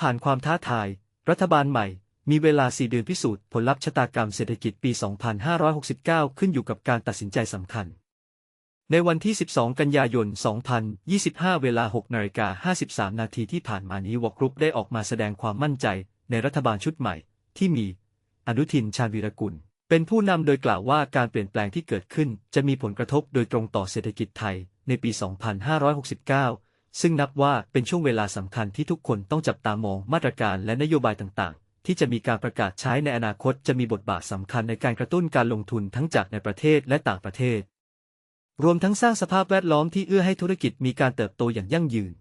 ผ่านความท้าทาย รัฐบาลใหม่ มีเวลา 4 เดือนพิสูจน์ผลลัพธ์ชะตากรรมเศรษฐกิจปี 2569 ขึ้นอยู่กับการตัดสินใจสำคัญ ในวันที่ 12 กันยายน 2025 เวลา 6นาฬิกา53 นาทีที่ผ่านมานี้วอกรุปได้ออกมาแสดงความมั่นใจในรัฐบาลชุดใหม่ ที่มี อนุทินชาญวีรกุล เป็นผู้นำโดยกล่าวว่าการเปลี่ยนแปลงที่เกิดขึ้น จะมีผลกระทบโดยตรงต่อเศรษฐกิจไทยในปี 2569 ซึ่งนับว่าเป็นช่วงเวลาสำคัญที่ทุกคนต้องจับตามองมาตรการและนโยบายต่างๆ ที่จะมีการประกาศใช้ในอนาคตจะมีบทบาทสำคัญในการกระตุ้นการลงทุนทั้งจากในประเทศและต่างประเทศ รวมทั้งสร้างสภาพแวดล้อมที่เอื้อให้ธุรกิจมีการเติบโตอย่างยั่งยืน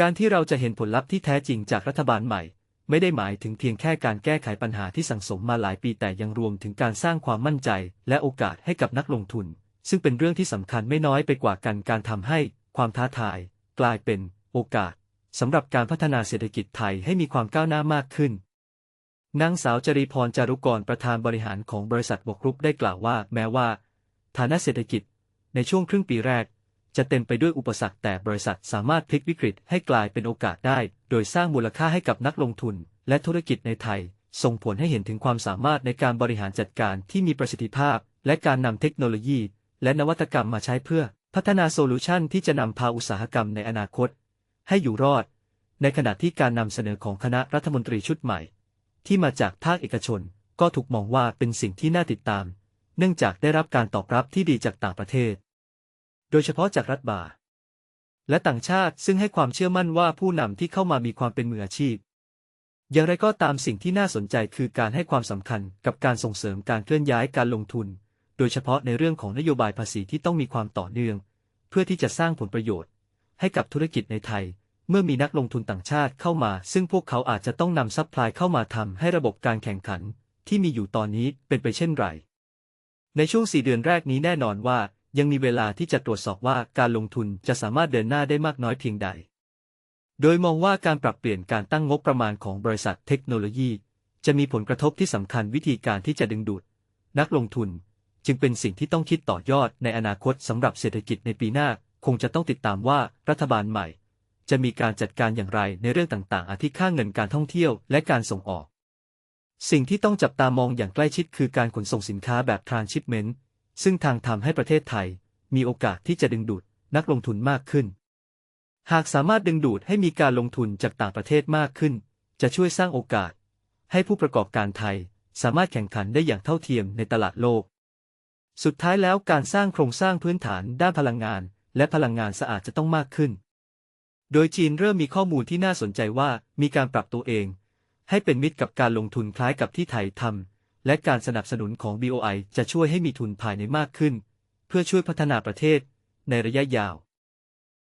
การที่เราจะเห็นผลลัพธ์ที่แท้จริงจากรัฐบาลใหม่ ไม่ได้หมายถึงเพียงแค่การแก้ไขปัญหาที่สังสมมาหลายปีแต่ยังรวมถึงการสร้างความมั่นใจ และโอกาสให้กับนักลงทุน ซึ่งเป็นเรื่องที่สำคัญไม่น้อยไปกว่ากันการทำให้ความท้าทาย กลายเป็นโอกาสสำหรับการพัฒนาเศรษฐกิจไทยให้มีความก้าวหน้ามากขึ้นนางสาวจรีพรจารุกรประธานบริหารของบริษัทบกรุปได้กล่าวว่า แม้ว่า ฐานะเศรษฐกิจในช่วงครึ่งปีแรก จะเต็มไปด้วยอุปสรรคแต่บริษัทสามารถพลิกวิกฤตให้กลายเป็นโอกาสได้ โดยสร้างมูลค่าให้กับนักลงทุน และธุรกิจในไทย ส่งผลให้เห็นถึงความสามารถในการบริหารจัดการที่มีประสิทธิภาพ และการนำเทคโนโลยี และนวัตกรรมมาใช้เพื่อ พัฒนาโซลูชันที่จะนำพาอุตสาหกรรมในอนาคต ให้อยู่รอด ในขณะที่การนำเสนอของคณะรัฐมนตรีชุดใหม่ ที่มาจากภาคเอกชนก็ถูกมองว่าเป็นสิ่งที่น่าติดตาม เนื่องจากได้รับการตอบรับที่ดีจากต่างประเทศ โดยเฉพาะจากรัฐบาลและต่างชาติซึ่งให้ความเชื่อมั่นว่าผู้นำที่เข้ามามีความเป็นมืออาชีพ อย่างไรก็ตามสิ่งที่น่าสนใจคือการให้ความสำคัญกับการส่งเสริมการเคลื่อนย้ายการลงทุน โดยเฉพาะในเรื่องของนโยบายภาษีที่ต้องมีความต่อเนื่อง เพื่อที่จะสร้างผลประโยชน์ ให้กับธุรกิจในไทย เมื่อมีนักลงทุนต่างชาติเข้ามา ซึ่งพวกเขาอาจจะต้องนำซัพพลายเข้ามาทำให้ระบบการแข่งขัน ที่มีอยู่ตอนนี้เป็นไปเช่นไรในช่วง 4 เดือนแรกนี้แน่นอนว่า ยังมีเวลาที่จะตรวจสอบว่าการลงทุนจะสามารถเดินหน้าได้มากน้อยเพียงใด โดยมองว่าการปรับเปลี่ยนการตั้งงบประมาณของบริษัทเทคโนโลยี จะมีผลกระทบที่สำคัญวิธีการที่จะดึงดูด นักลงทุน จึงเป็นสิ่งที่ต้องคิดต่อยอดในอนาคตสำหรับเศรษฐกิจในปีหน้า คงจะต้องติดตามว่ารัฐบาลใหม่ จะมีการจัดการอย่างไรในเรื่องต่างๆ อาทิค่าเงินการท่องเที่ยวและการส่งออก สิ่งที่ต้องจับตามองอย่างใกล้ชิดคือการขนส่งสินค้าแบบ transshipment ซึ่งทางทำให้ประเทศไทย มีโอกาสที่จะดึงดูดนักลงทุนมากขึ้น หากสามารถดึงดูดให้มีการลงทุนจากต่างประเทศมากขึ้น จะช่วยสร้างโอกาส ให้ผู้ประกอบการไทยสามารถแข่งขันได้อย่างเท่าเทียมในตลาดโลก สุดท้ายแล้วการสร้างโครงสร้างพื้นฐานด้านพลังงาน และพลังงานสะอาดจะต้องมากขึ้น โดยจีนเริ่มมีข้อมูลที่น่าสนใจว่ามีการปรับตัวเอง ให้เป็นมิตรกับการลงทุนคล้ายกับที่ไทยทำและการสนับสนุนของ BOI จะช่วยให้มีทุนภายในมากขึ้น เพื่อช่วยพัฒนาประเทศในระยะยาว